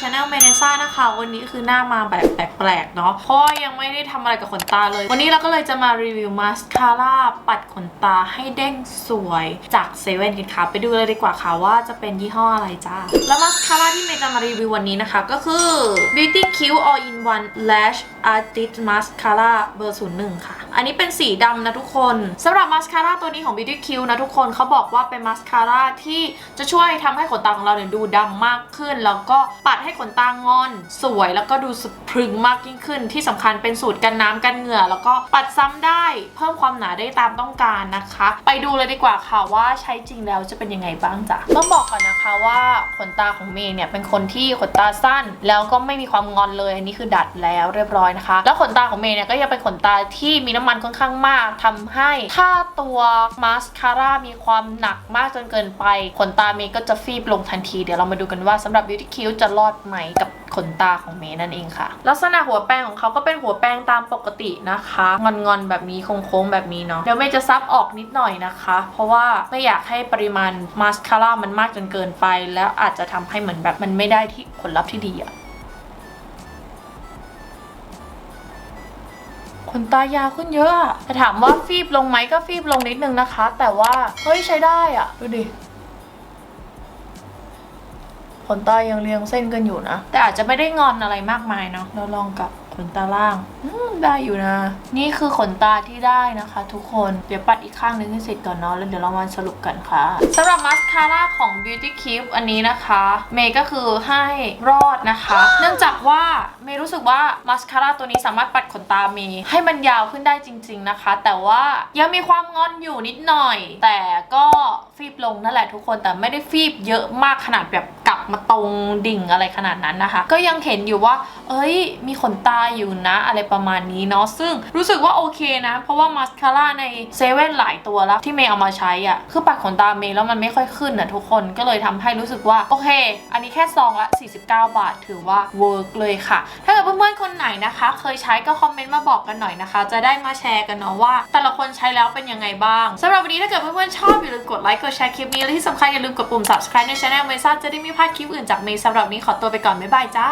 ช anel เมเนซ่านะคะ วันนี้คือหน้ามาแบบแปลกๆเนาะเพราะยังไม่ได้ทำอะไรกับขนตาเลย วันนี้เราก็เลยจะมารีวิวมาสคาร่าปัดขนตาให้เด้งสวยจากเซเว่นกันค่ะ ไปดูเลยดีกว่าค่ะว่าจะเป็นยี่ห้ออะไรจ้า แล้วมาสคาร่าที่เมย์จะมารีวิววันนี้นะคะ ก็คือ Beauty Q All in One Lash Artist Mascara เบอร์01ค่ะ อันนี้เป็นสีดำนะทุกคนสำหรับมาสคาร่าตัวนี้ของ Beauty Q นะทุกคนเขาบอกว่าเป็นมาสคาร่าที่จะช่วยทำให้ขนตาของเราเนี่ยดูดำมากขึ้นแล้วก็ปัดให้ขนตางอน สวยแล้วก็ดูสพรึงมากยิ่งขึ้น ที่สำคัญเป็นสูตรกันน้ำกันเหงื่อ แล้วก็ปัดซ้ำได้ เพิ่มความหนาได้ตามต้องการนะคะ ไปดูเลยดีกว่าค่ะว่าใช้จริงแล้วจะเป็นยังไงบ้างจ้ะต้องบอกก่อนนะคะว่าขนตาของเมย์เนี่ยเป็นคนที่ขนตาสั้น แล้วก็ไม่มีความงอนเลยอันนี้คือดัดแล้วเรียบร้อยนะคะ แล้วขนตาของเมย์เนี่ยก็ยังเป็นขนตาที่มีน้ำมันค่อนข้างมากทำให้ถ้าตัวมาสคาร่ามีความหนักมากจนเกินไปขนตาเมย์ก็จะฟีบลงทันทีเดี๋ยวเรามาดูกันว่าสำหรับ Beauty Q จะรอดไหมกับขนตาของเมย์นั่นเองค่ะ ลักษณะหัวแปรงของเขาก็เป็นหัวแปรงตามปกตินะคะ งอนๆแบบนี้โค้งๆแบบนี้เนาะเดี๋ยวเมย์จะซับออกนิดหน่อยนะคะ เพราะว่าไม่อยากให้ปริมาณมาสคาร่ามันมากจนเกินไป แล้วอาจจะทำให้เหมือนแบบมันไม่ได้ที่ผลลัพธ์ที่ดีอะขนตายาวขึ้นเยอะอะแต่ถามว่าฟีบลงไหมก็ฟีบลงนิดนึงนะคะ แต่ว่าเฮ้ยใช้ได้อะดูดิ ขนตายังเรียงเส้นกันอยู่นะ แต่อาจจะไม่ได้งอนอะไรมากมายเนาะเราลองกับขนตาล่างอืมได้อยู่นะ นี่คือขนตาที่ได้นะคะ ทุกคน เดี๋ยวปัดอีกข้างนึงให้เสร็จก่อนเนาะ แล้วเดี๋ยวเรามาสรุปกันค่ะสำหรับมาสคาร่าของ Beauty Keep อันนี้นะคะ เมย์ก็คือให้รอดนะคะ เนื่องจากว่าเมย์รู้สึกว่ามาสคาร่าตัวนี้สามารถปัดขนตาเมย์ให้มันยาวขึ้นได้จริง ๆนะคะ แต่ว่ายังมีความงอนอยู่นิดหน่อย แต่ก็ ฟีบลงนั่นแหละทุกคนแต่ไม่ได้ฟีบเยอะมากขนาดแบบกลับมาตรงดิ่งอะไรขนาดนั้นนะคะ ก็ยังเห็นอยู่ว่า เอ้ย มีขนตาอยู่นะ อะไรประมาณนี้เนาะซึ่งรู้สึกว่าโอเคนะ เพราะว่ามาสคาร่าในเซเว่นหลายตัวแล้ว ที่เมย์เอามาใช้อะ่ะคือปัดขนตาเมย์แล้วมันไม่ค่อยขึ้นอะทุกคนก็เลยทำให้รู้สึกว่า โอเค อันนี้แค่ซองละ 49 บาท ถือว่าเวิร์กเลยค่ะ ถ้าเกิดเพื่อนๆคนไหนนะคะ เคยใช้ก็คอมเมนต์มาบอกกันหน่อยนะคะ จะได้มาแชร์กันเนาะว่า แต่ละคนใช้แล้วเป็นยังไงบ้างสำหรับวันนี้ถ้าเกิดเพื่อนๆชอบอย่าลืมกดไลค์กดแชร์คลิปนี้ และที่สำคัญอย่าลืมกดปุ่ม subscribe ในช่องเมซ่าจะได้ไม่พลาดคลิปอื่นจากเมย์สำหรับนนี้ขอตัวไปก่อน บ๊ายบายจ้า